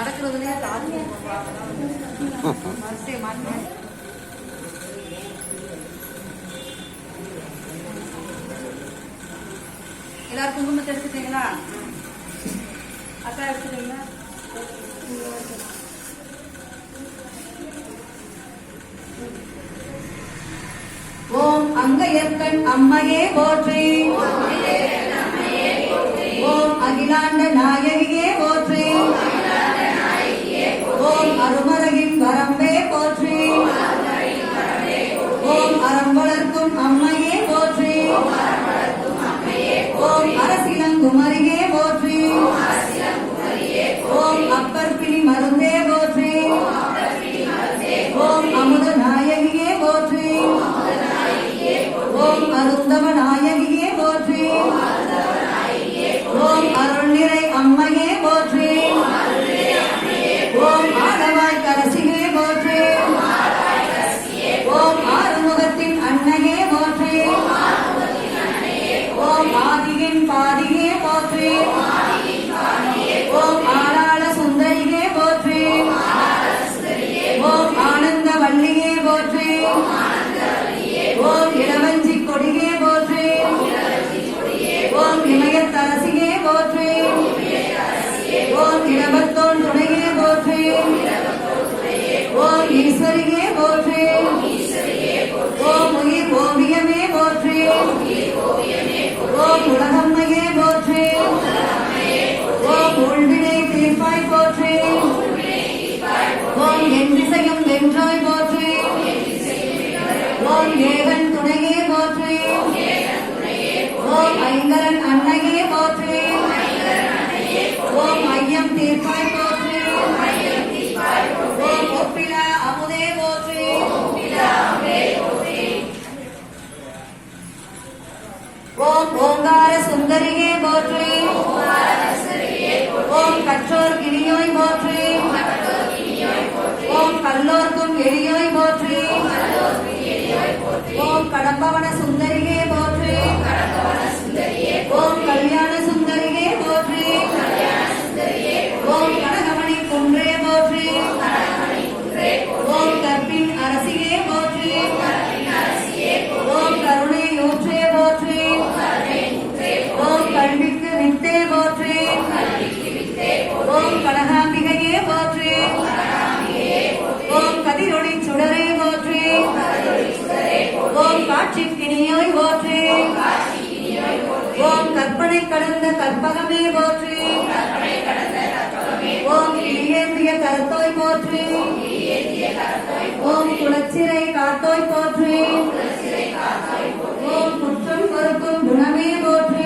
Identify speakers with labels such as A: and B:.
A: நடக்கிறதுலயே தாக்கி எல்லாரும் குங்குமத்தை எடுத்துட்டீங்களா? அக்கா எடுத்துட்டீங்களா? ஓம் அங்க எத்தன் அம்மையே போற்றி. ஆண்டவ நாயகியே போற்றி. ஓம் அருள்நிறை அம்மையே போற்றி. ஓம் ஓங்கார சுந்தரியே போற்றி ஓம் கற்றோர் கிளியோய் போற்றி ஓம் கல்லோர்க்கும் எளியோய் போற்றி ஓம் கடம்பவன கற்பனை கடந்த கற்பகமே போற்றி. ஓம் இயேந்திய கருத்தோய் போற்றி. ஓம் குளச்சிறை காத்தோய் போற்றி. ஓம் குற்றம் பொறுக்கும் குணமே போற்றி.